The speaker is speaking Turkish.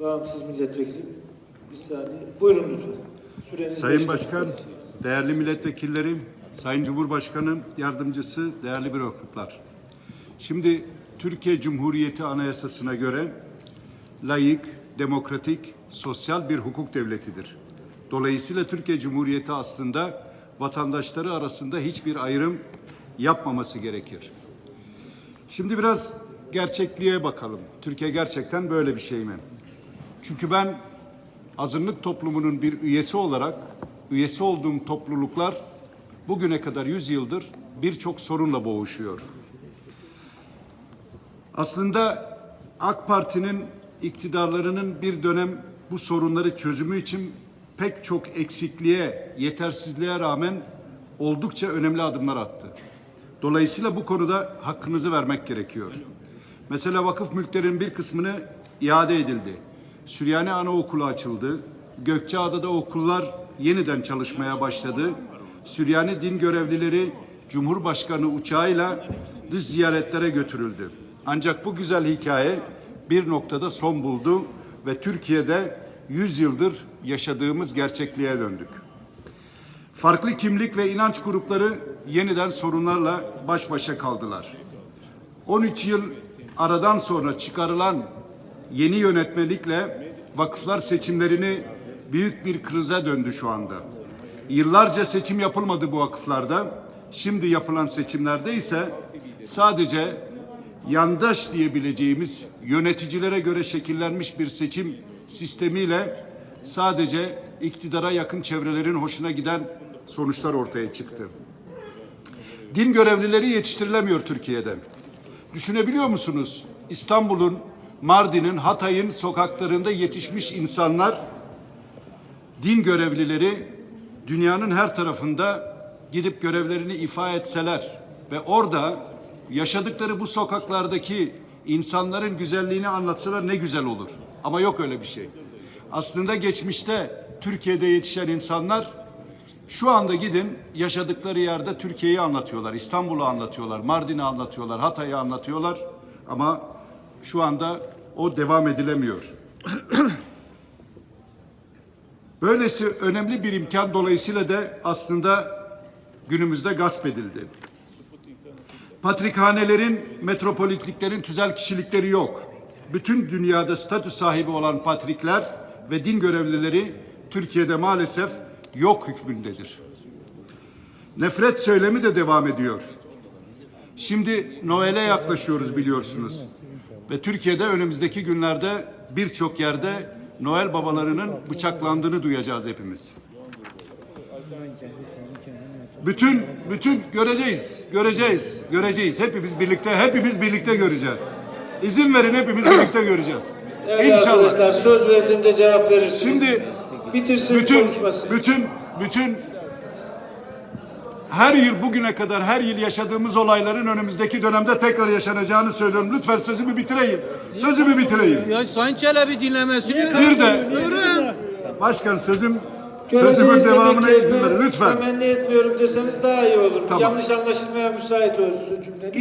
Bağımsız milletvekili. Bir saniye. Buyurun lütfen. Süreniz Sayın. Başkan, değerli milletvekillerim, Sayın Cumhurbaşkanım, yardımcısı, değerli bürokratlar. Şimdi Türkiye Cumhuriyeti Anayasası'na göre layık, demokratik, sosyal bir hukuk devletidir. Dolayısıyla Türkiye Cumhuriyeti aslında vatandaşları arasında hiçbir ayrım yapmaması gerekir. Şimdi biraz gerçekliğe bakalım. Türkiye gerçekten böyle bir şey mi? Çünkü ben azınlık toplumunun bir üyesi olarak üyesi olduğum topluluklar bugüne kadar 100 yıldır birçok sorunla boğuşuyor. Aslında AK Parti'nin iktidarlarının bir dönem bu sorunları çözümü için pek çok eksikliğe, yetersizliğe rağmen oldukça önemli adımlar attı. Dolayısıyla bu konuda hakkınızı vermek gerekiyor. Mesela vakıf mülklerin bir kısmını iade edildi. Süryani Anaokulu açıldı. Gökçeada'da okullar yeniden çalışmaya başladı. Süryani din görevlileri Cumhurbaşkanı uçağıyla dış ziyaretlere götürüldü. Ancak bu güzel hikaye bir noktada son buldu ve Türkiye'de 100 yıldır yaşadığımız gerçekliğe döndük. Farklı kimlik ve inanç grupları yeniden sorunlarla baş başa kaldılar. 13 yıl aradan sonra çıkarılan yeni yönetmelikle vakıflar seçimlerini büyük bir krize döndü şu anda. Yıllarca seçim yapılmadı bu vakıflarda. Şimdi yapılan seçimlerde ise sadece yandaş diyebileceğimiz yöneticilere göre şekillenmiş bir seçim sistemiyle sadece iktidara yakın çevrelerin hoşuna giden sonuçlar ortaya çıktı. Din görevlileri yetiştirilemiyor Türkiye'de. Düşünebiliyor musunuz? İstanbul'un, Mardin'in, Hatay'ın sokaklarında yetişmiş insanlar, din görevlileri dünyanın her tarafında gidip görevlerini ifa etseler ve orada yaşadıkları bu sokaklardaki insanların güzelliğini anlatsalar ne güzel olur. Ama yok öyle bir şey. Aslında geçmişte Türkiye'de yetişen insanlar şu anda gidin yaşadıkları yerde Türkiye'yi anlatıyorlar, İstanbul'u anlatıyorlar, Mardin'i anlatıyorlar, Hatay'ı anlatıyorlar ama şu anda o devam edilemiyor. Böylesi önemli bir imkan dolayısıyla da aslında günümüzde gasp edildi. Patrikhanelerin, metropolitliklerin tüzel kişilikleri yok. Bütün dünyada statü sahibi olan patrikler ve din görevlileri Türkiye'de maalesef yok hükmündedir. Nefret söylemi de devam ediyor. Şimdi Noel'e yaklaşıyoruz biliyorsunuz. Ve Türkiye'de önümüzdeki günlerde birçok yerde Noel babalarının bıçaklandığını duyacağız hepimiz. Bütün bütün göreceğiz, göreceğiz, göreceğiz. Hepimiz birlikte, hepimiz birlikte göreceğiz. İzin verin hepimiz birlikte göreceğiz. Değerli İnşallah. arkadaşlar söz verdiğimde cevap verirsiniz. Şimdi bitirsin bütün konuşmasını. bütün bütün her yıl bugüne kadar her yıl yaşadığımız olayların önümüzdeki dönemde tekrar yaşanacağını söylüyorum. Lütfen sözümü bitireyim. Sözümü bitireyim. Ya Sayın Çelebi dinlemesini Bir de başkan sözüm sözümün devamına izin verin lütfen. Temenni etmiyorum deseniz daha iyi olur. Tamam. Yanlış anlaşılmaya müsait olsun cümleniz.